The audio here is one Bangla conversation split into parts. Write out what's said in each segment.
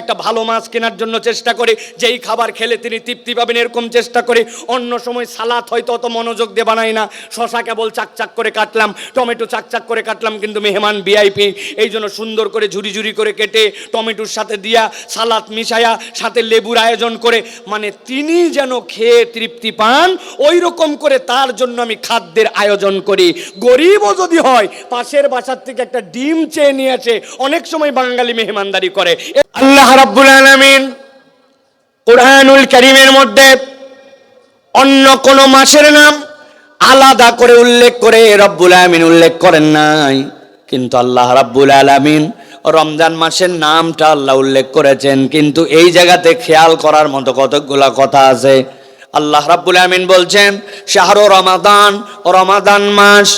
একটা ভালো মাছ কেনার জন্য চেষ্টা করে, যেই খাবার খেলে তিনি তৃপ্তি পাবেন এরকম চেষ্টা করে। অন্য সময় সালাদ হয়তো অত মনোযোগ দিয়ে বানাই না। শশা কেবল চাকচাক করে কাটলাম, টমেটো চাকচাক করে কাটলাম, কিন্তু মেহমান ভিআইপি, এই জন্য সুন্দর করে ঝুরি ঝুরি করে কেটে টমেটোর সাথে দিয়া সালাদ মিশায়া সাথে লেবুর আয়োজন করে মানে তিনি যেন খেয়ে তৃপ্তি পান ওই রকম করে তার জন্য আমি খাদ্যের আয়োজন করি। গরিবও যদি হয়, পাশের বাসার থেকে একটা ডিম চেয়ে নিয়ে আসে, অনেক সময় বাঙালি মেহমানদারি করে। আল্লাহ রাব্বুল আলামিন কোরআনুল করিমের মধ্যে অন্য কোন মাসের নাম আলাদা করে উল্লেখ করে রব্বুল আলামিন উল্লেখ করেন নাই। কিন্তু আল্লাহ রাব্বুল আলামিন রমজান মাসের নামটা আল্লাহ উল্লেখ করেছেন। কিন্তু এই জায়গাতে খেয়াল করার মতো কতগুলা কথা আছে। আল্লাহ রাব্বুল আলামিন বলছেন, শাহরু রমাদান রমাদান মাস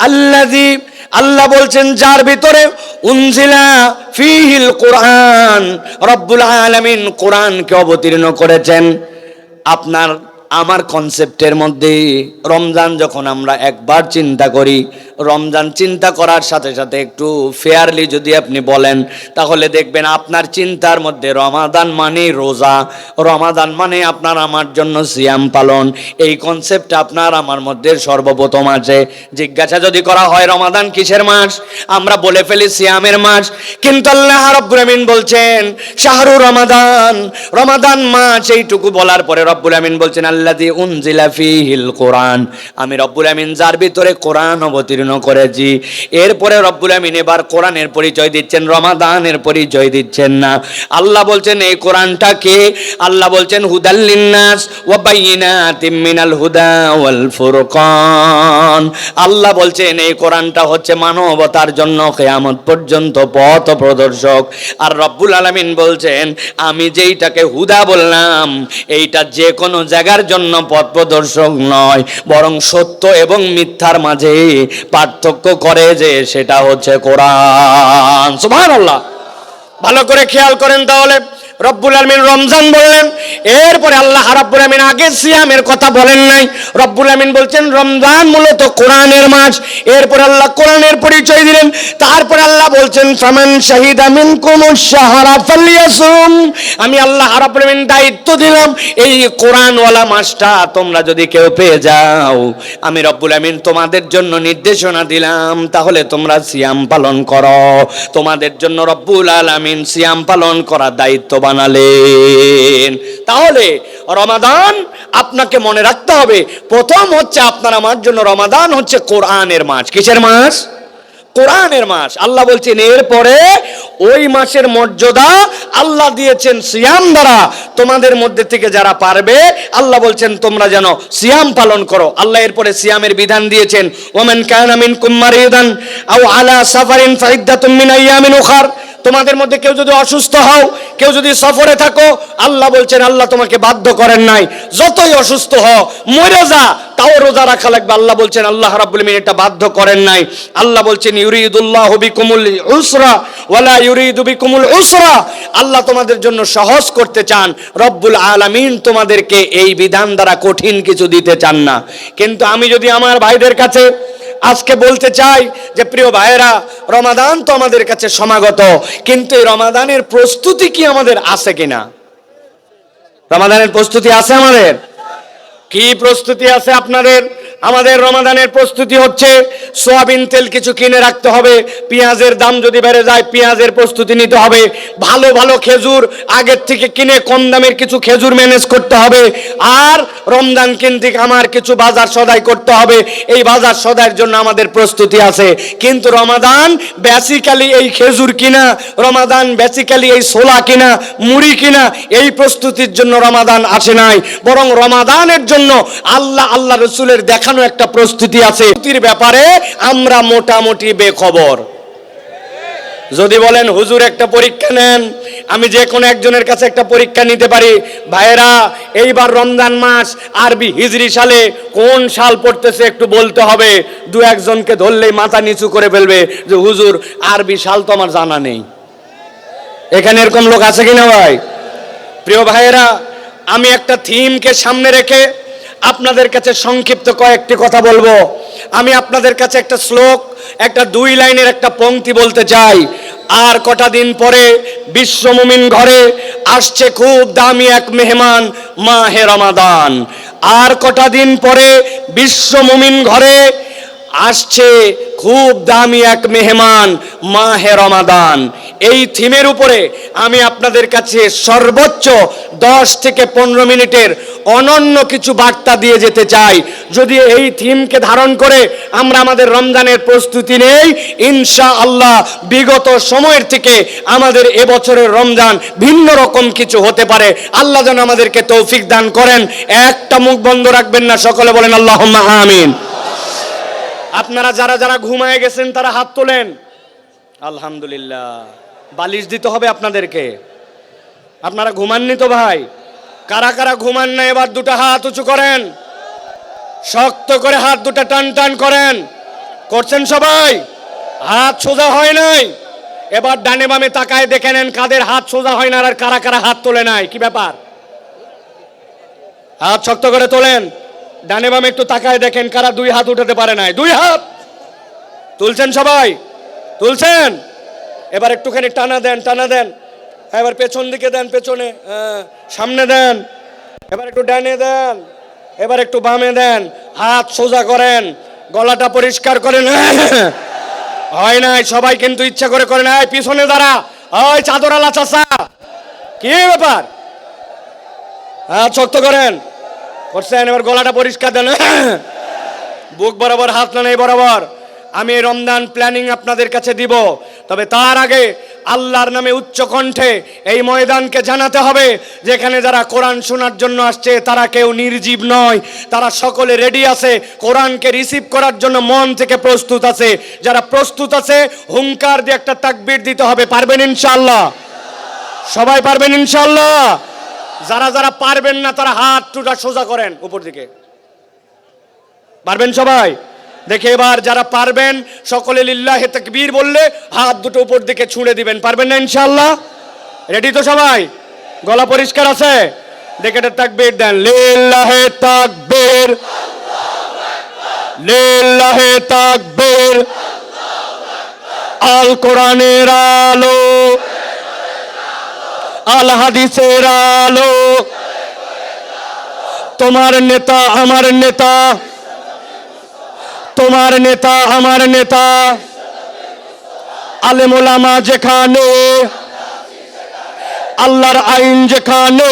আল্লাযী, আল্লাহ বলছেন, যার ভিতরে উনজিলা ফিহিল কোরআন, রব্বুল আলামিন কোরআনকে অবতীর্ণ করেছেন। আপনার, আমার কনসেপ্টের মধ্যে রমজান যখন আমরা একবার চিন্তা করি রমজান চিন্তা করার সাথে সাথে একটু ফেয়ারলি যদি আপনি বলেন, তাহলে দেখবেন আপনার চিন্তার মধ্যে রমাদান মানে রোজা। রমাদান মানে আপনার আমার জন্য সিয়াম পালন। এই কনসেপ্ট আপনার আমার মধ্যে সর্বপ্রথম আছে। জিজ্ঞাসা যদি করা হয়, রমাদান কিসের মাস? আমরা বলে ফেলি সিয়ামের মাস। কিন্তু আল্লাহ রাব্বুল আমিন বলছেন, শাহরু রমাদান। রমাদান মাস এইটুকু বলার পরে রব্বুল আমিন বলছেন, আল্লাযী উনজিলা ফীহিল কোরআন। আমি রব্বুল আমিন যার ভিতরে কোরআন অবতীর্ণ করেছি। এরপরে রব্বুল আমিন এবার কোরআনের পরিচয় দিচ্ছেন, রমাদানের পরিচয় দিচ্ছেন না। আল্লাহ বলছেন, এই কোরআনটা কে আল্লাহ বলছেন হুদাল্লিন্নাস ওয়া বাইয়িনাতিম মিনাল হুদা ওয়াল ফুরকান। আল্লাহ বলছেন, এই কোরআনটা হচ্ছে মানবতার জন্য কিয়ামত পর্যন্ত পথ প্রদর্শক। আর রব্বুল আলামিন বলছেন, আমি যেইটাকে হুদা বললাম, এইটা যে কোনো জায়গার জন্য পথ প্রদর্শক নয়, বরং সত্য এবং মিথ্যার মাঝে পার্থক্য করে যে সেটা হচ্ছে কোরআন। সুবহানাল্লাহ। ভালো করে খেয়াল করেন তাহলে। রব্বুল আলমিন রমজান বললেন, এরপরে আল্লাহ রাব্বুল আলমিন আগে সিয়ামের কথা বলেন নাই। রব্বুল আলমিন বলছেন, রমজান মূলত কোরআনের মাস এরপরে আল্লাহ কোরআনের পরিচয় দিলেন। তারপরে আল্লাহ বলছেন, ফামান শাহিদ আমিন সাহারা ফালিয়াসুম। আমি আল্লাহ রাব্বুল আলমিন দায়িত্ব দিলাম, এই কোরআনওয়ালা মাসটা তোমরা যদি কেউ পেয়ে যাও, আমি রব্বুল আমিন তোমাদের জন্য নির্দেশনা দিলাম, তাহলে তোমরা সিয়াম পালন করো। তোমাদের জন্য রব্বুল আলামিন সিয়াম পালন করার দায়িত্ব বানালেন। তাহলে রমাদান আপনাকে মনে রাখতে হবে। প্রথম হচ্ছে আপনার আমার জন্য রমাদান হচ্ছে কোরআনের মাস। কিসের মাস? কোরআনের মাস। আল্লাহ বলছেন, এরপরে ওই মাসের মর্যাদা আল্লাহ দিয়েছেন সিয়াম দ্বারা। তোমাদের মধ্যে থেকে যারা পারবে, আল্লাহ বলছেন, তোমরা যেন সিয়াম পালন করো। আল্লাহ এরপরে সিয়ামের বিধান দিয়েছেন, ওমান কানা মিনকুম মারিদান আও আলা সাফারিন ফাইদ্দাতুম মিন আইয়ামিন উখার। তোমাদের মধ্যে কেউ যদি অসুস্থ হও, কেউ যদি সফরে থাকো, আল্লাহ বলছেন, আল্লাহ তোমাকে বাধ্য করেন নাই। যতই অসুস্থ হও, মরে যা, তাও রোজা রাখা লাগবে। আল্লাহ বলছেন, আল্লাহ রাব্বুল আলামিন এটা বাধ্য করেন নাই। আল্লাহ বলছেন, ইউরিদুল্লাহ বিকুমুল উসরা ওয়ালা ইউরিদু বিকুমুল উসরা। আল্লাহ তোমাদের জন্য সহজ করতে চান। রব্বুল আলামিন তোমাদেরকে এই বিধান দ্বারা কঠিন কিছু দিতে চান না। কিন্তু আমি যদি আমার ভাইদের কাছে আজকে বলতে চাই যে, প্রিয় ভাইয়েরা, রমাদান তো আমাদের কাছে সমাগত, কিন্তু এই রমাদানের প্রস্তুতি কি আমাদের আছে কিনা? রমাদানের প্রস্তুতি আছে আমাদের? কি প্রস্তুতি আছে আপনাদের? আমাদের রমাদানের প্রস্তুতি হচ্ছে, সোয়াবিন তেল কিছু কিনে রাখতে হবে, পেঁয়াজের দাম যদি বেড়ে যায়, পেঁয়াজের প্রস্তুতি নিতে হবে। ভালো ভালো খেজুর আগের থেকে কিনে কম দামের কিছু খেজুর ম্যানেজ করতে হবে। আর রমজান কেন্দ্রিক আমার কিছু বাজার সদাই করতে হবে। এই বাজার সদাইয়ের জন্য আমাদের প্রস্তুতি আছে। কিন্তু রমাদান বেসিক্যালি এই খেজুর কিনা, রমাদান বেসিক্যালি এই সোলা কিনা, মুড়ি কিনা, এই প্রস্তুতির জন্য রমাদান আসে নাই। বরং রমাদানের জন্য আল্লাহ আল্লাহ রসুলের দেখানো একটা প্রস্তুতি আছে। ব্যাপারে আমরা মোটামুটি বেখবর। যদি বলেন, হুজুর, একটা পরীক্ষা নেন। আমি যে কোনো একজনের কাছে একটা পরীক্ষা নিতে পারি। ভাইয়েরা, এইবার রমজান মাস, আরবি হিজরি সালে কোন সাল পড়তেছে একটু বলতে হবে। দু একজনকে ধরলেই মাথা নিচু করে ফেলবে যে, হুজুর, আরবি সাল তো আমার জানা নেই। এখানে এরকম লোক আছে কিনা ভাই? প্রিয় ভাইয়েরা, আমি একটা থিমকে সামনে রেখে আপনাদের কাছে সংক্ষিপ্ত কয়েকটি কথা বলব। আমি আপনাদের কাছে একটা শ্লোক, একটা দুই লাইনের একটা পংক্তি বলতে চাই। আর কটা দিন পরে বিশ্ব মুমিন ঘরে আসছে খুব দামি এক মেহমান মাহে রমাদান। আর কটা দিন পরে বিশ্ব মুমিন ঘরে আসছে খুব দামি এক মেহমান মাহে রমাদান। এই থিমের উপরে আমি আপনাদের কাছে সর্বোচ্চ দশ থেকে পনেরো মিনিটের অনন্য কিছু বার্তা দিয়ে যেতে চাই। যদি এই থিমকে ধারণ করে আমরা আমাদের রমজানের প্রস্তুতি নেই ইনশা আল্লাহ বিগত সময়ের থেকে আমাদের এবছরের রমজান ভিন্ন রকম কিছু হতে পারে। আল্লাহ যেন আমাদেরকে তৌফিক দান করেন। একটা মুখ বন্ধ রাখবেন না, সকলে বলেন আল্লাহ আমিন। আপনারা যারা যারা ঘুমায় গেছেন, তারা হাত তোলেন। আলহামদুলিল্লাহ। বালিশ দিতে হবে আপনাদেরকে। আপনারা ঘুমাননি তো ভাই। কারা কারা ঘুমান না, এবার দুটো হাত উঁচু করেন। শক্ত করে হাত দুটো টান টান করেন। করছেন সবাই? হাত সোজা হয় নাই। এবার ডানে বামে তাকায় দেখে নেন কাদের হাত সোজা হয় না আর কারা কারা হাত তোলে নাই। কি ব্যাপার? হাত শক্ত করে তোলেন। ডানে বামে একটু তাকায় দেখেন কারা দুই হাত উঠাতে পারে নাই। দুই হাত! তুলছেন সবাই? তুলছেন? এবার একটুখানি টানা দেন টানা দেন। হ্যাঁ, এবার পেছন দিকে দেন পেছনে হ্যাঁ, সামনে দেন। এবার একটু ডানে দেন এবার একটু বামে দেন। হাত সোজা করেন গলাটা পরিষ্কার করেন হয়। নাই সবাই কিন্তু ইচ্ছা করে করে নাই পিছনে দাঁড়া। ওই চাদরালা চাষা কি ব্যাপার? হাত শক্ত করেন। করছেন এবার গলাটা পরিষ্কার দেন বুক বরাবর হাত না নেই বরাবর। আমি এই রমজান প্ল্যানিং আপনাদের কাছে দিব। তবে তার আগে আল্লাহর নামে উচ্চ কণ্ঠে এই ময়দানকে জানাতে হবে, যেখানে যারা কোরআন শোনার জন্য আসছে, তারা কেউ নির্জীব নয়। তারা সকলে রেডি আছে, কোরআনকে রিসিভ করার জন্য মন থেকে প্রস্তুত আছে। যারা প্রস্তুত আছে হুঙ্কার দিয়ে একটা তাকবির দিতে হবে, পারবেন ইনশাআল্লাহ? সবাই পারবেন ইনশাআল্লাহ? যারা যারা পারবেন না, তারা হাত টুটা সোজা করেন উপর দিকে। পারবেন সবাই? দেখে এবার যারা পারবেন, সকলে লিল্লাহে তাকবীর বললে হাত দুটো উপর দিকে ছুঁড়ে দিবেন। পারবেন না ইনশাআল্লাহ? রেডি তো সবাই? গলা পরিষ্কার আছে? দেখে এটা তাকবীর দেন। লিল্লাহে তাকবীর। লিল্লাহে তাকবীর। আল কোরআনের আলো। আল হাদিসের আলো। তোমার নেতা, আমার নেতা। তোমার নেতা আমার নেতা আলেমোলামা যেখানে আল্লাহর আইন যেখানে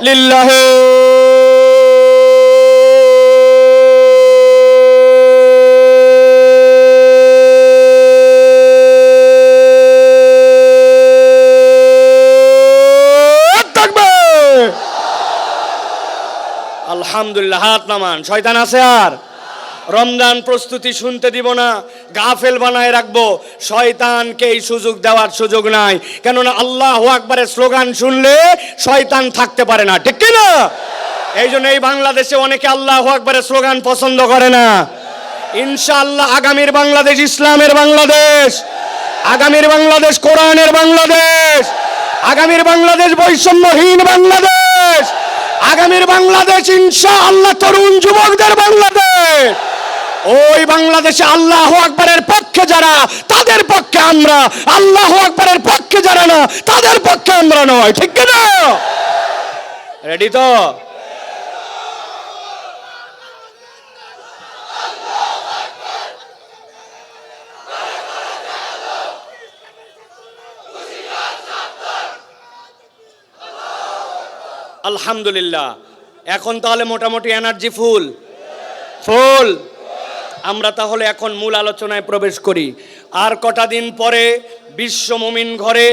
লিল্লাহে থাকবে আলহামদুলিল্লাহ, হাত নামান। শয়তান আছে আর? রমজান প্রস্তুতি শুনতে দিব না, গাফেল বানায় রাখব। শয়তানকে এই সুযোগ দেওয়ার সুযোগ নাই। কেননা আল্লাহ আকবারের স্লোগান শুনলে শয়তান থাকতে পারে না, ঠিক না এই জন্য এই বাংলাদেশে অনেকে আল্লাহ আকবারের স্লোগান পছন্দ করে না। ইনশাআল্লাহ আগামীর বাংলাদেশ ইসলামের বাংলাদেশ। আগামীর বাংলাদেশ কোরআনের বাংলাদেশ। আগামীর বাংলাদেশ বৈষম্যহীন বাংলাদেশ। আগামীর বাংলাদেশ ইনশা আল্লাহ তরুণ যুবকদের বাংলাদেশ। ওই বাংলাদেশে আল্লাহ আকবরের পক্ষে যারা, তাদের পক্ষে আমরা। আল্লাহ আকবরের পক্ষে যারা না, তাদের পক্ষে আমরা নয়। ঠিক না রেডি তো? আলহামদুলিল্লাহ। এখন তাহলে মোটামুটি এনার্জি ফুল ফুল আমরা তাহলে এখন মূল আলোচনায় প্রবেশ করি। আর কটা দিন পরে বিশ্ব মুমিন ঘরে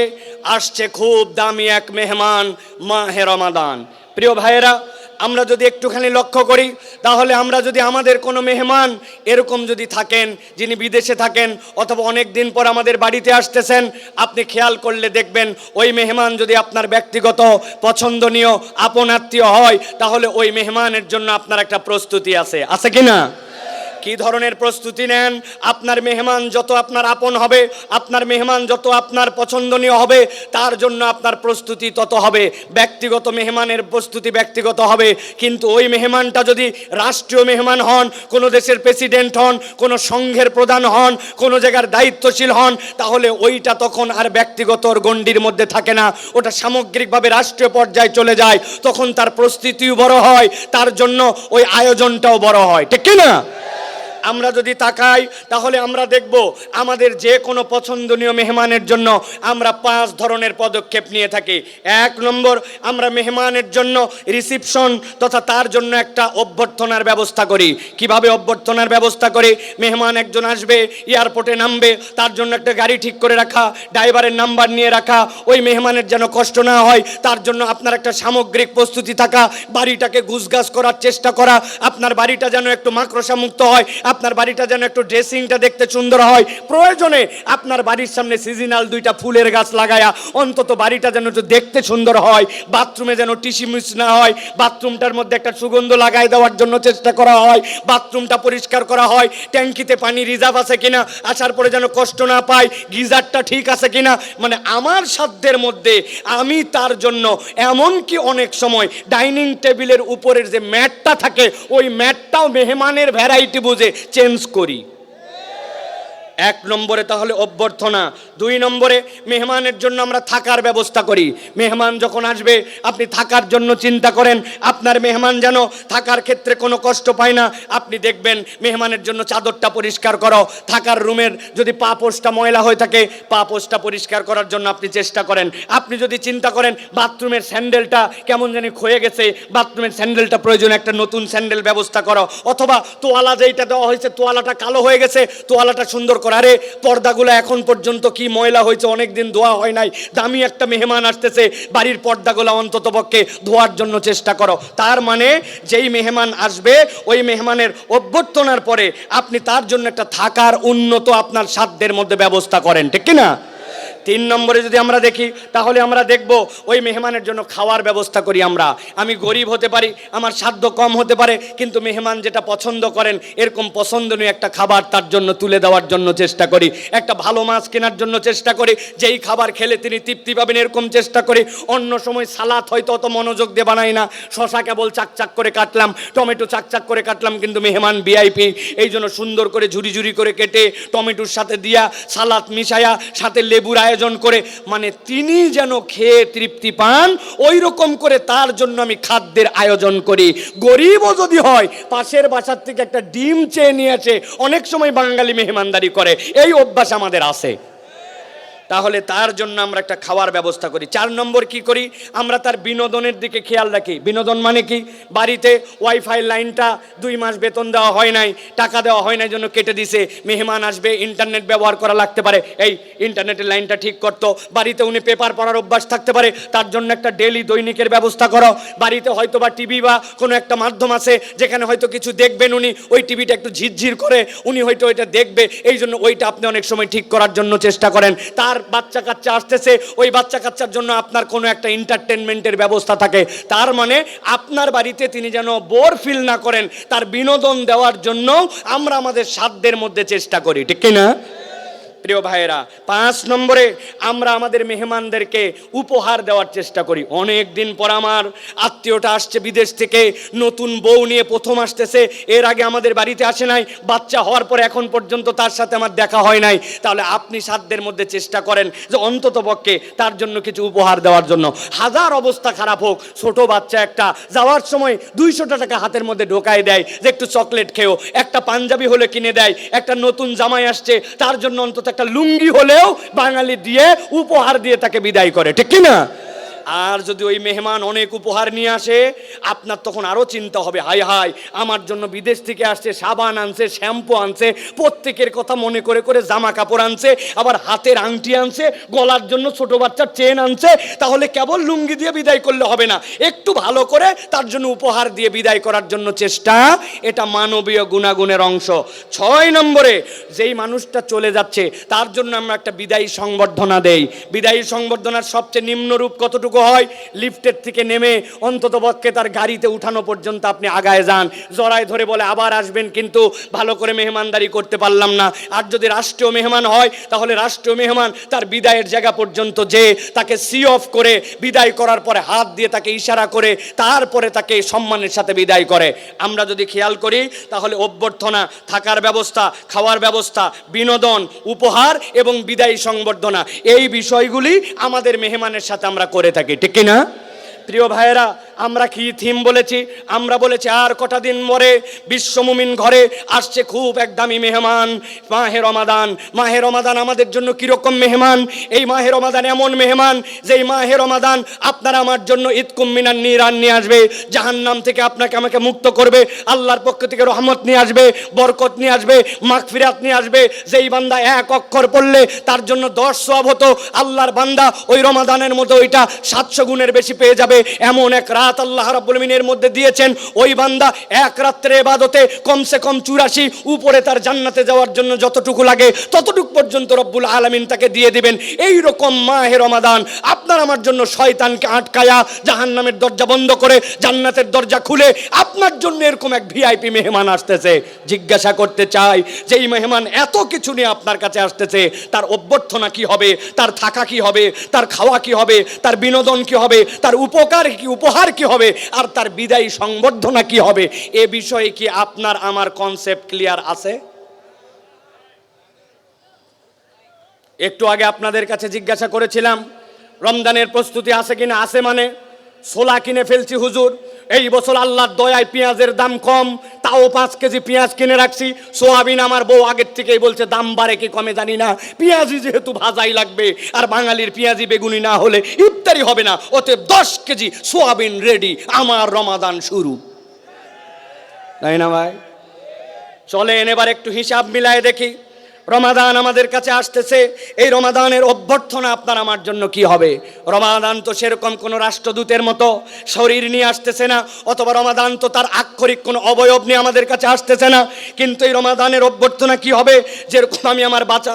আসছে খুব দামি এক মেহমান মাহে রমাদান। প্রিয় ভাইয়েরা আমরা যদি একটুখানি লক্ষ্য করি, তাহলে আমরা যদি আমাদের কোনো মেহমান এরকম যদি থাকেন, যিনি বিদেশে থাকেন, অথবা অনেক দিন পর আমাদের বাড়িতে আসতেছেন, আপনি খেয়াল করলে দেখবেন ওই মেহমান যদি আপনার ব্যক্তিগত পছন্দনীয়, আপন আত্মীয় হয়, তাহলে ওই মেহমানের জন্য আপনার একটা প্রস্তুতি আছে। আছে কি না? কি ধরনের প্রস্তুতি নেন? আপনার মেহমান যত আপনার আপন হবে, আপনার মেহমান যত আপনার পছন্দনীয় হবে, তার জন্য আপনার প্রস্তুতি তত হবে। ব্যক্তিগত মেহমানের প্রস্তুতি ব্যক্তিগত হবে। কিন্তু ওই মেহমানটা যদি রাষ্ট্রীয় মেহমান হন, কোনো দেশের প্রেসিডেন্ট হন, কোনো সংঘের প্রধান হন, কোনো জায়গার দায়িত্বশীল হন, তাহলে ওইটা তখন আর ব্যক্তিগত গণ্ডির মধ্যে থাকে না। ওটা সামগ্রিকভাবে রাষ্ট্রীয় পর্যায়ে চলে যায়। তখন তার প্রস্তুতিও বড় হয়, তার জন্য ওই আয়োজনটাও বড় হয়। ঠিক না আমরা যদি তাকাই, তাহলে আমরা দেখব আমাদের যে কোনো পছন্দনীয় মেহমানের জন্য আমরা পাঁচ ধরনের পদক্ষেপ নিয়ে থাকি। এক নম্বর, আমরা মেহমানের জন্য রিসিপশন তথা তার জন্য একটা অভ্যর্থনার ব্যবস্থা করি। কীভাবে অভ্যর্থনার ব্যবস্থা করি? মেহমান একজন আসবে, এয়ারপোর্টে নামবে, তার জন্য একটা গাড়ি ঠিক করে রাখা, ড্রাইভারের নাম্বার নিয়ে রাখা, ওই মেহমানের যেন কষ্ট না হয়, তার জন্য আপনার একটা সামগ্রিক প্রস্তুতি থাকা, বাড়িটাকে গুছগাছ করার চেষ্টা করা, আপনার বাড়িটা যেন একটু মাকড়সা মুক্ত হয় আপনার বাড়িটা যেন একটু ড্রেসিংটা দেখতে সুন্দর হয়। প্রয়োজনে আপনার বাড়ির সামনে সিজনাল দুইটা ফুলের গাছ লাগায়া অন্তত বাড়িটা যেন একটু দেখতে সুন্দর হয়, বাথরুমে যেন টিসিমিস না হয়, বাথরুমটার মধ্যে একটা সুগন্ধ লাগাই দেওয়ার জন্য চেষ্টা করা হয়, বাথরুমটা পরিষ্কার করা হয়, ট্যাঙ্কিতে পানি রিজার্ভ আছে কিনা, আসার পরে যেন কষ্ট না পায়, গিজারটা ঠিক আছে কিনা মানে আমার সাধ্যের মধ্যে আমি তার জন্য এমনকি অনেক সময় ডাইনিং টেবিলের উপরের যে ম্যাটটা থাকে, ওই ম্যাটটাও মেহমানের ভ্যারাইটি বুঝে চেঞ্জ করি। এক নম্বরে তাহলে অভ্যর্থনা, দুই নম্বরে মেহমানের জন্য আমরা থাকার ব্যবস্থা করি। মেহমান যখন আসবে, আপনি থাকার জন্য চিন্তা করেন, আপনার মেহমান যেন থাকার ক্ষেত্রে কোনো কষ্ট পায় না, আপনি দেখবেন মেহমানের জন্য চাদরটা পরিষ্কার করো, থাকার রুমের যদি পা পোষটা ময়লা হয়ে থাকে, পা পোষটা পরিষ্কার করার জন্য আপনি চেষ্টা করেন। আপনি যদি চিন্তা করেন, বাথরুমের স্যান্ডেলটা কেমন জানি ক্ষয়ে গেছে, বাথরুমের স্যান্ডেলটা প্রয়োজন একটা নতুন স্যান্ডেল ব্যবস্থা করো, অথবা তোয়ালা যেইটা দেওয়া হয়েছে, তোয়ালাটা কালো হয়ে গেছে, তোয়ালাটা সুন্দর করে আরে পর্দাগুলো এখন পর্যন্ত কি ময়লা হয়েছে? অনেক দিন ধোয়া হয় নাই। দামি একটা মেহমান আসতেছে, বাড়ির পর্দাগুলো অন্তত পক্ষে ধোয়ার জন্য চেষ্টা করো। তার মানে যেই মেহমান আসবে, ওই মেহমানের অভ্যর্থনার পরে আপনি তার জন্য একটা থাকার উন্নত আপনার সাধ্যের মধ্যে ব্যবস্থা করেন, ঠিক কি না? তিন নম্বরে যদি আমরা দেখি, তাহলে আমরা দেখব ওই মেহমানের জন্য খাওয়ার ব্যবস্থা করি আমরা। আমি গরিব হতে পারি, আমার সাধ্য কম হতে পারে, কিন্তু মেহমান যেটা পছন্দ করেন, এরকম পছন্দনীয় একটা খাবার তার জন্য তুলে দেওয়ার জন্য চেষ্টা করি। একটা ভালো মাছ কেনার জন্য চেষ্টা করি, যেই খাবার খেলে তিনি তৃপ্তি পাবেন, এরকম চেষ্টা করি। অন্য সময় সালাদ হয়তো অত মনোযোগ দিয়ে বানাই না। শশা কেবল চাকচাক করে কাটলাম, টমেটো চাকচাক করে কাটলাম, কিন্তু মেহমান ভিআইপি এই জন্য সুন্দর করে ঝুরি ঝুরি করে কেটে টমেটোর সাথে দিয়া সালাদ মিশায়া, সাথে লেবুর আয়োজন করে মানে তিনি যেন খেয়ে তৃপ্তি পান ওই রকম করে তার জন্য আমি খাদ্যের আয়োজন করি। গরিবও যদি হয়, পাশের বাসার থেকে একটা ডিম চেয়ে নিয়ে আসে অনেক সময় বাঙালি মেহমানদারি করে। এই অভ্যাস আমাদের আছে। তাহলে তার জন্য আমরা একটা খাওয়ার ব্যবস্থা করি। চার নম্বর কি করি? আমরা তার বিনোদনের দিকে খেয়াল রাখি। বিনোদন মানে কি? বাড়িতে ওয়াইফাই লাইনটা দুই মাস বেতন দেওয়া হয় নাই, টাকা দেওয়া হয় নাই জন্য কেটে দিছে। মেহমান আসবে, ইন্টারনেট ব্যবহার করা লাগতে পারে। এই ইন্টারনেটের লাইনটা ঠিক করতো। বাড়িতে উনি পেপার পড়ার অভ্যাস থাকতে পারে। তার জন্য একটা ডেলি দৈনিকের ব্যবস্থা করো। বাড়িতে হয়তো বা টিভি বা কোনো একটা মাধ্যম আছে, যেখানে হয়তো কিছু দেখবেন উনি। ওই টিভিটা একটু ঝিরঝির করে উনি হয়তো ওইটা দেখবে। এই জন্য ওইটা আপনি অনেক সময় ঠিক করার জন্য চেষ্টা করেন। তার বাচ্চা কাচ্চা আসতেছে, ওই বাচ্চা কাচ্চার জন্য আপনার কোনো একটা এন্টারটেনমেন্টের ব্যবস্থা থাকে। তার মানে আপনার বাড়িতে তিনি যেন বোর ফিল না করেন, তার বিনোদন দেওয়ার জন্য আমরা আমাদের সাধ্যের মধ্যে চেষ্টা করি। ঠিক কি না প্রিয় ভাইয়েরা, পাঁচ নম্বরে আমরা আমাদের মেহমানদেরকে উপহার দেওয়ার চেষ্টা করি। অনেক দিন পর আমার আত্মীয়টা আসছে বিদেশ থেকে, নতুন বউ নিয়ে প্রথম আসতেছে, এর আগে আমাদের বাড়িতে আসে নাই, বাচ্চা হওয়ার পর এখন পর্যন্ত তার সাথে আমার দেখা হয় নাই। তাহলে আপনি সাধ্যের মধ্যে চেষ্টা করেন যে অন্তত পক্ষে তার জন্য কিছু উপহার দেওয়ার জন্য। হাজার অবস্থা খারাপ হোক, ছোট বাচ্চা একটা, যাওয়ার সময় দুইশোটা টাকা হাতের মধ্যে ঢোকায় দেয় যে একটু চকলেট খেও, একটা পাঞ্জাবি হলে কিনে দেয়, একটা নতুন জামাই আসছে, তার জন্য অন্তত একটা লুঙ্গি হলেও বাঙালি দিয়ে উপহার দিয়ে তাকে বিদায় করে ঠিক কি না আর যদি ওই মেহমান অনেক উপহার নিয়ে আসে, আপনার তখন আরও চিন্তা হবে। হাই হাই আমার জন্য বিদেশ থেকে আসছে, সাবান আনছে, শ্যাম্পু আনছে, প্রত্যেকের কথা মনে করে করে জামা কাপড় আনছে, আবার হাতের আংটি আনছে, গলার জন্য ছোট বাচ্চার চেন আনছে, তাহলে কেবল লুঙ্গি দিয়ে বিদায় করলে হবে না। একটু ভালো করে তার জন্য উপহার দিয়ে বিদায় করার জন্য চেষ্টা, এটা মানবীয় গুণাগুণের অংশ। ছয় নম্বরে, যেই মানুষটা চলে যাচ্ছে, তার জন্য আমরা একটা বিদায়ী সংবর্ধনা দেই। বিদায়ী সংবর্ধনার সবচেয়ে নিম্নরূপ কতটুকু হয়, লিফটের থেকে নেমে অন্তত পক্ষে তার গাড়িতে উঠানো পর্যন্ত আপনি আগায় যান। জড়ায় ধরে বলে, আবার আসবেন কিন্তু ভালো করে মেহমানদারি করতে পারলাম না। আর যদি রাষ্ট্রীয় মেহমান হয়, তাহলে রাষ্ট্রীয় মেহমান তার বিদায়ের জায়গা পর্যন্ত যে, তাকে সি অফ করে বিদায় করার পরে হাত দিয়ে তাকে ইশারা করে, তারপরে তাকে সম্মানের সাথে বিদায় করে। আমরা যদি খেয়াল করি, তাহলে অভ্যর্থনা, থাকার ব্যবস্থা, খাওয়ার ব্যবস্থা, বিনোদন, উপহার এবং বিদায়ী সংবর্ধনা, এই বিষয়গুলি আমাদের মেহমানের সাথে আমরা করে থাকি। ঠিক কি না প্রিয় ভাইয়েরা আমরা কি থিম বলেছি? আমরা বলেছি, আর কটা দিন পরে বিশ্বমুমিন ঘরে আসছে খুব এক দামি মেহমান। মাহে রমাদান মাহে রমাদান আমাদের জন্য কীরকম মেহমান? এই মাহে রমাদান এমন মেহমান যে এই মাহে রমাদান আপনারা আমার জন্য ঈদ কুম্মিনার নিরান নিয়ে আসবে জাহান নাম থেকে আপনাকে আমাকে মুক্ত করবে, আল্লাহর পক্ষ থেকে রহমত নিয়ে আসবে, বরকত নিয়ে আসবে, মাগফিরাত নিয়ে আসবে। যেই বান্দা এক অক্ষর পড়লে তার জন্য দশ সব হতো, আল্লাহর বান্দা ওই রমাদানের মতো ওইটা সাতশো গুণের বেশি পেয়ে যাবে। এমন এক রাত আল্লাহ রাব্বুল মধ্যে দিয়েছেন, ওই বান্দা এক রাত্রে এবাদতে কমসে কম চুরাশি, উপরে তার জান্নাতে যাওয়ার জন্য যতটুকু লাগে ততটুকু পর্যন্ত রব্বুল আলামিন তাকে দিয়ে দিবেন। এই রকম মাহে রমাদান আপনার আমার জন্য শয়তানকে আটকায়া জাহান্নামের দরজা বন্ধ করে, জান্নাতের দরজা খুলে আপনার জন্য এরকম এক ভিআইপি মেহমান আসতেছে। জিজ্ঞাসা করতে চাই যে এই মেহমান এত কিছু নিয়ে আপনার কাছে আসতেছে, তার অভ্যর্থনা কি হবে, তার থাকা কি হবে, তার খাওয়া কি হবে, তার বিনোদন কি হবে, তার উপকার কি, উপহার কি হবে? আর তার বিদায়ী সংবর্ধনা কি হবে? এ বিষয়ে কি আপনার আমার কনসেপ্ট ক্লিয়ার আছে? একটু আগে আপনাদের কাছে জিজ্ঞাসা করেছিলাম, রমজানের প্রস্তুতি আছে কিনা? আছে মানে? সোলা কিনে ফেলছি, হুজুর। এই বছর আল্লাহর দয়ায় পেঁয়াজের দাম কম, তাও পাঁচ কেজি পেঁয়াজ কিনে রাখছি। সোয়াবিন আমার বউ আগের থেকেই বলছে, দাম বাড়ে কি কমে জানি না। পেঁয়াজি যেহেতু ভাজাই লাগবে, আর বাঙালির পেঁয়াজি বেগুনি না হলে ইফতারি হবে না। ওতে দশ কেজি সোয়াবিন রেডি, আমার রমাদান শুরু। তাই না ভাই? চলেন এবার একটু হিসাব মিলায় দেখি। রমাদান আমাদের কাছে আসতেছে। এই রমাদানের অভ্যর্থনা আপনার আমার জন্য কি হবে? রমাদান তো সেরকম কোনো রাষ্ট্রদূতের মতো শরীর নিয়ে আসতেছে না, অথবা রমাদান তো তার আক্ষরিক কোনো অবয়ব নিয়ে আমাদের কাছে আসতেছে না। কিন্তু এই রমাদানের অভ্যর্থনা কি হবে? যেরকম আমি আমার বাচ্চা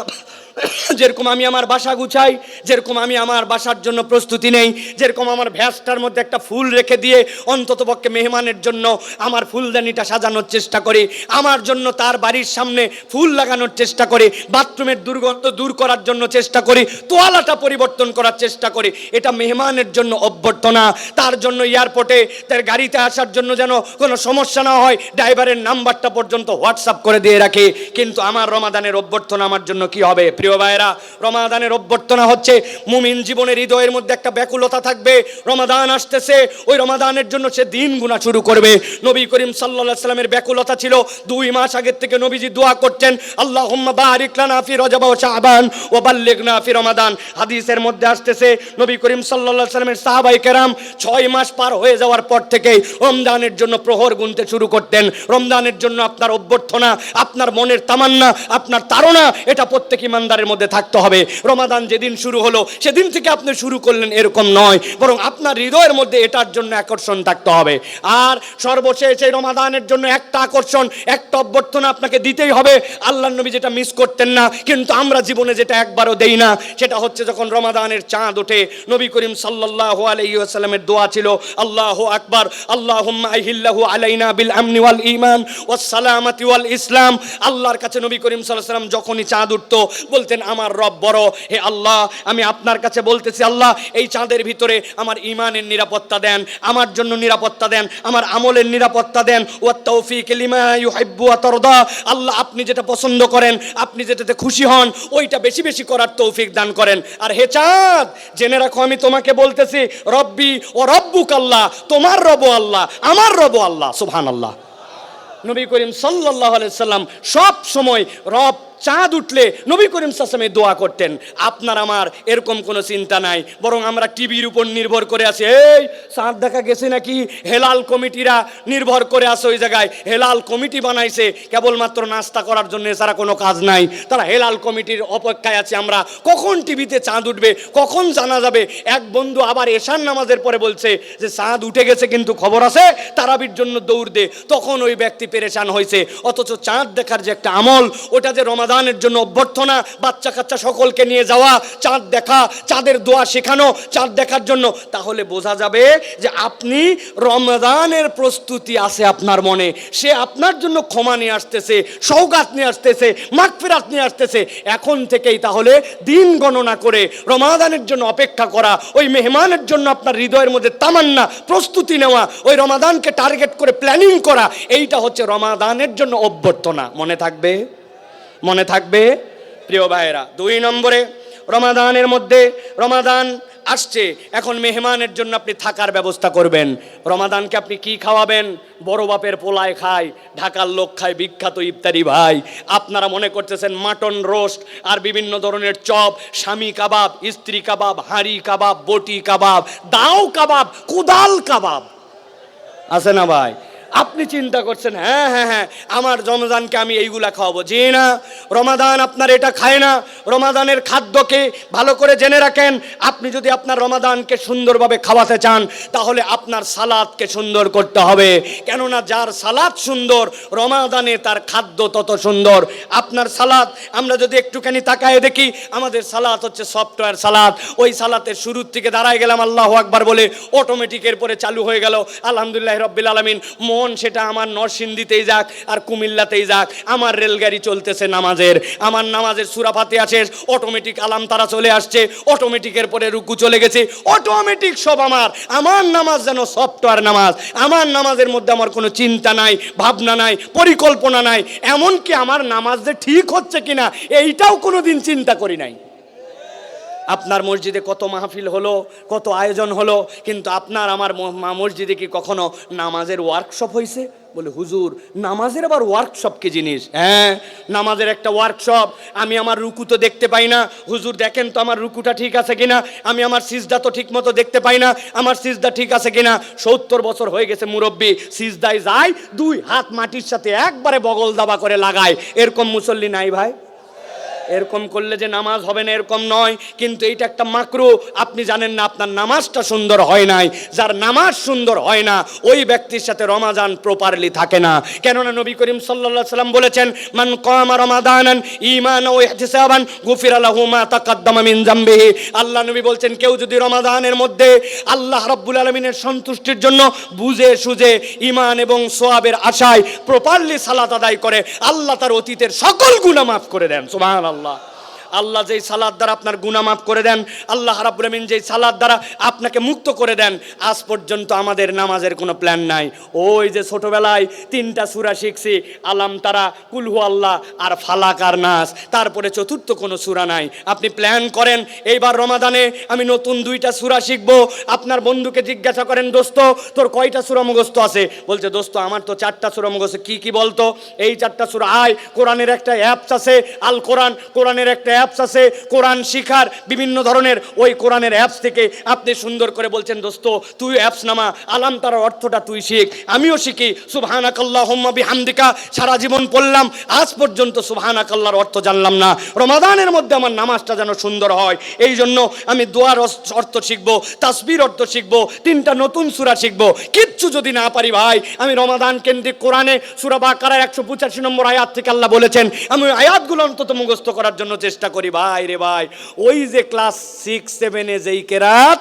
যেরকম আমি আমার বাসা গুছাই, যেরকম আমি আমার বাসার জন্য প্রস্তুতি নেই, যেরকম আমার ভ্যাসটার মধ্যে একটা ফুল রেখে দিয়ে অন্তত পক্ষে মেহমানের জন্য আমার ফুলদানিটা সাজানোর চেষ্টা করি, আমার জন্য তার বাড়ির সামনে ফুল লাগানোর চেষ্টা করি, বাথরুমের দুর্গন্ধ দূর করার জন্য চেষ্টা করি, তোয়ালাটা পরিবর্তন করার চেষ্টা করি, এটা মেহমানের জন্য অভ্যর্থনা তার জন্য এয়ারপোর্টে, তার গাড়িতে আসার জন্য যেন কোনো সমস্যা না হয়, ড্রাইভারের নাম্বারটা পর্যন্ত হোয়াটসঅ্যাপ করে দিয়ে রাখি, কিন্তু আমার রমাদানের অভ্যর্থনা আমার জন্য কি হবে? প্রিয় ভাইয়েরা, রমাদানের অভ্যর্থনা হচ্ছে, মুমিন জীবনের হৃদয়ের মধ্যে একটা ব্যাকুলতা থাকবে, রমাদান আসতেছে, ওই রমাদানের জন্য সে দিন গুণা শুরু করবে। নবী করিম সাল্লাহ সাল্লামের ব্যাকুলতা ছিল, দুই মাস আগের থেকে নবীজি দোয়া করতেন আল্লাহ বারিক লানা ফি ও শাবান ও বাল্লিগনা ফি রমাদান। হাদিসের মধ্যে আসতেছে, নবী করিম সাল্লাহ সাল্লামের সাহাবাই কেরাম ছয় মাস পার হয়ে যাওয়ার পর থেকেই রমদানের জন্য প্রহর গুনতে শুরু করতেন। রমদানের জন্য আপনার অভ্যর্থনা, আপনার মনের তামান্না, আপনার তাড়না, এটা প্রত্যেক ইমানদারের মধ্যে থাকতে হবে। রমাদান যেদিন শুরু হলো, সেদিন থেকে আপনি শুরু করলেন এরকম নয়, বরং আপনার হৃদয়ের মধ্যে এটার জন্য আকর্ষণ থাকতে হবে। আর সর্বশেষ এই রমাদানের জন্য একটা আকর্ষণ, একটা অভ্যর্থনা আপনাকে দিতেই হবে। আল্লাহ নবী যেটা মিস করতেন না, কিন্তু আমরা জীবনে যেটা একবারও দেই না, সেটা হচ্ছে যখন রমাদানের চাঁদ ওঠে, নবী করিম সাল্লাহ আলাইসাল্লামের দোয়া ছিল, আল্লাহ আকবার আল্লাহ আহিল্লাহু আলাইনা বিল আমনি ওয়াল ইমান ওয়াস সালামাতি ওয়াল ইসলাম। আল্লাহর কাছে নবী করিম সাল্লাহ সাল্লাম যখনই চাঁদ উঠতো বলতেন, আমার রব বড়, হে আল্লাহ, আমি আপনার কাছে বলতেছি, আল্লাহ, এই চাঁদের ভিতরে আমার ইমানের নিরাপত্তা দেন, আমার জন্য নিরাপত্তা দেন, আমার আমলের নিরাপত্তা দেন। আল্লাহ, আপনি যেটা পছন্দ করেন, আপনি যেটাতে খুশি হন, ওইটা বেশি বেশি করার তৌফিক দান করেন। আর হে চাঁদ, জেনে রাখো, আমি তোমাকে বলতেছি, রব্বি ও রব্বুক আল্লাহ, তোমার রব আল্লাহ, আমার রব আল্লাহ, সুবহানাল্লাহ। নবী করিম সাল্লাহ সাল্লাম সব সময় রব চাঁদ উঠলে নবী করিম সাসমে দোয়া করতেন। আপনার আমার এরকম কোনো চিন্তা নাই, বরং আমরা টিভির উপর নির্ভর করে আছি। এই, চাঁদ দেখা গেছে নাকি? হেলাল কমিটিরা নির্ভর করে আছে ওই জায়গায়। হেলাল কমিটি বানাইছে, কেবলমাত্র নাস্তা করার জন্য এছাড়া কোনো কাজ নাই। তারা হেলাল কমিটির অপেক্ষায় আছে আমরা। কখন টিভিতে চাঁদ উঠবে? কখন জানা যাবে? এক বন্ধু আবার এশান নামাজের পরে বলছে যে, চাঁদ উঠে গেছে কিন্তু খবর আছে? তারাবির জন্য দৌড় দে। তখন ওই ব্যক্তি পেরেশান হয়েছে। অথচ চাঁদ দেখার যে একটা আমল, ওটা যে রমাদান রমাদানের জন্য অভ্যর্থনা বাচ্চা কাচ্চা সকলকে নিয়ে যাওয়া, চাঁদ দেখা, চাঁদের দোয়া শেখানো, চাঁদ দেখার জন্য। তাহলে বোঝা যাবে যে আপনি রমজানের প্রস্তুতি আছে আপনার মনে। সে আপনার জন্য ক্ষমা নিয়ে আসতেছে সৌগাত নিয়ে আসতেছে, মাগফিরাত নিয়ে আসতেছে। এখন থেকেই তাহলে দিন গণনা করে, রমাদানের জন্য অপেক্ষা করা, ওই মেহমানের জন্য আপনার হৃদয়ের মধ্যে তামান্না, প্রস্তুতি নেওয়া, ওই রমাদানকে টার্গেট করে প্ল্যানিং করা, এইটা হচ্ছে রমাদানের জন্য অভ্যর্থনা। মনে থাকবে? মনে থাকবে, প্রিয় ভাইয়েরা। দুই নম্বরে রমাদানের মধ্যে, রমাদান আসছে। এখন মেহমানের জন্য আপনি থাকার ব্যবস্থা করবেন। রমাদানকে আপনি কি খাওয়াবেন? বড় বাপের পোলায় খায়, ঢাকার লোক খায়, বিখ্যাত ইফতারি ভাই। আপনারা মনে করতেছেন মাটন রোস্ট আর বিভিন্ন ধরনের চপ, স্বামী কাবাব, স্ত্রী কাবাব, হাঁড়ি কাবাব, বটি কাবাব, দাও কাবাব, কুদাল কাবাব। আছে না ভাই? আপনি চিন্তা করছেন হ্যাঁ হ্যাঁ হ্যাঁ আমার রমজানকে আমি এইগুলা খাওয়াবো। জি না, রমাদান আপনার এটা খায় না। রমাদানের খাদ্যকে ভালো করে জেনে রাখেন। আপনি যদি আপনার রমাদানকে সুন্দরভাবে খাওয়াতে চান, তাহলে আপনার সালাদকে সুন্দর করতে হবে। কেননা যার সালাদ সুন্দর, রমাদানে তার খাদ্য তত সুন্দর। আপনার সালাদ, আমরা যদি একটুখানি তাকায় দেখি, আমাদের সালাদ হচ্ছে সফটওয়্যার সালাদ। ওই সালাতের শুরুর থেকে দাঁড়ায় গেলাম, আল্লাহ আকবার বলে অটোমেটিকের পরে চালু হয়ে গেল। আলহামদুলিল্লাহ রব্বিল আলমিন মন সেটা আমার নরসিংদীতেই যাক আর কুমিল্লাতেই যাক। আমার রেলগাড়ি চলতেছে নামাজের। আমার নামাজের সুরাফাতে আছে অটোমেটিক আলাম তারা চলে আসছে। অটোমেটিকের পরে রুকু চলে গেছে। অটোমেটিক সব আমার। আমার নামাজ যেন সফটওয়্যার নামাজ। আমার নামাজের মধ্যে আমার কোনো চিন্তা নাই, ভাবনা নাই, পরিকল্পনা নাই। এমনকি আমার নামাজ যে ঠিক হচ্ছে কিনা, এইটাও কোনো দিন চিন্তা করি নাই। আপনার মসজিদে কত মাহফিল হলো, কত আয়োজন হলো, কিন্তু আপনার আমার মসজিদে কি কখনো নামাজের ওয়ার্কশপ হয়েছে বলে, হুজুর, নামাজের আবার ওয়ার্কশপ কি জিনিস? হ্যাঁ নামাজের একটা ওয়ার্কশপ আমি আমার রুকু তো দেখতে পাই না। হুজুর, দেখেন তো আমার রুকুটা ঠিক আছে কিনা? আমি আমার সিজদা তো ঠিক মতো দেখতে পাই না। আমার সিজদা ঠিক আছে কিনা? সত্তর বছর হয়ে গেছে মুরব্বী, সিজদায় যায়, দুই হাত মাটির সাথে একবারে বগল দাবা করে লাগায়। এরকম মুসল্লি নাই ভাই। এরকম করলে যে নামাজ হবে না এরকম নয়, কিন্তু এইটা একটা মাকরু। আপনি জানেন না, আপনার নামাজটা সুন্দর হয় নাই। যার নামাজ সুন্দর হয় না, ওই ব্যক্তির সাথে রমাজান প্রপারলি থাকে না। কেননা নবী করিম সাল্লাল্লাহু সাল্লাম বলেছেন, মান কামা রমাদানান ঈমান ও ইহতিসাবান, গুফির লাহু মা তাকাদ্দামা মিন জামবিহি। আল্লাহ নবী বলছেন, কেউ যদি রমাদানের মধ্যে আল্লাহ রাব্বুল আলমিনের সন্তুষ্টির জন্য বুঝে সুঝে ইমান এবং সোয়াবের আশায় প্রপারলি সালাত আদায় করে, আল্লাহ তার অতীতের সকল গুনাহ মাফ করে দেন। সুবহানাল্লাহ। আল্লাহ যেই সালাদ দ্বারা আপনার মাফ করে দেন, আল্লাহ আমিন যেই সালাদ দ্বারা আপনাকে মুক্ত করে দেন, আজ পর্যন্ত আমাদের নামাজের কোনো প্ল্যান নাই। ওই যে ছোটোবেলায় তিনটা সূরা শিখছি, আলাম তারা কুলহু আল্লাহ, আর ফালাক আর নাস। তারপরে চতুর্থ কোনো সূরা নাই। আপনি প্ল্যান করেন, এইবার রমাদানে আমি নতুন দুইটা সূরা শিখব। আপনার বন্ধুকে জিজ্ঞাসা করেন, দোস্ত, তোর কয়টা সূরা মুখস্থ আছে? বলছে, দোস্ত, আমার তো চারটা সূরা মুখস্থ, কি কি বলতো? এই চারটা সূরা, আয়, কোরআনের একটা অ্যাপস আছে, আল কোরআন, কোরআনের একটা অ্যাপস আছে, কোরআন শিখার, বিভিন্ন ধরনের ওই কোরআনের অ্যাপস থেকে আপনি সুন্দর করে বলছেন, দোস্ত, তুই অ্যাপস নামা, আলাম তার অর্থটা তুই শিখ, আমিও শিখি সুবহানাকাল্লাহ বিহামদিকা, সারা জীবন পড়লাম, আজ পর্যন্ত সুবহানাকাল্লাহর অর্থ জানলাম না, রমাদানের মধ্যে আমার নামাজটা যেন সুন্দর হয় এই জন্য আমি দোয়ার অর্থ শিখব, তাসবির অর্থ শিখব, তিনটা নতুন সুরা শিখব, কিচ্ছু যদি না পারি ভাই, আমি রমাদান কেন্দ্রিক কোরআনে সুরা বাকারার একশো পঁচাশি নম্বর আয়াত থেকে আল্লাহ বলেছেন, আমি আয়াতগুলো অন্তত মুখস্থ করার জন্য চেষ্টা করি, ভাই রে ভাই। ওই যে ক্লাস সিক্স সেভেনে যেই কেরাত,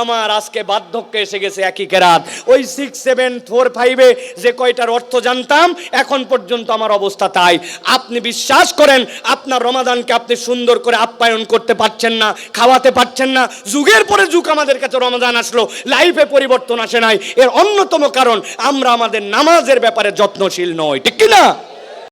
আমার আজকে বার্ধক্যে এসে গেছে একই কেরাত। ওই সিক্স সেভেন ফোর ফাইভে যে কয়টার অর্থ জানতাম, এখন পর্যন্ত আমার অবস্থা তাই। আপনি বিশ্বাস করেন, আপনার রমাদানকে আপনি সুন্দর করে আপ্যায়ন করতে পারছেন না, খাওয়াতে পারছেন না। যুগের পরে যুগ আমাদের কাছে রমাদান আসলো লাইফে পরিবর্তন আসে নাই। এর অন্যতম কারণ, আমরা আমাদের নামাজের ব্যাপারে যত্নশীল নই, ঠিক কি না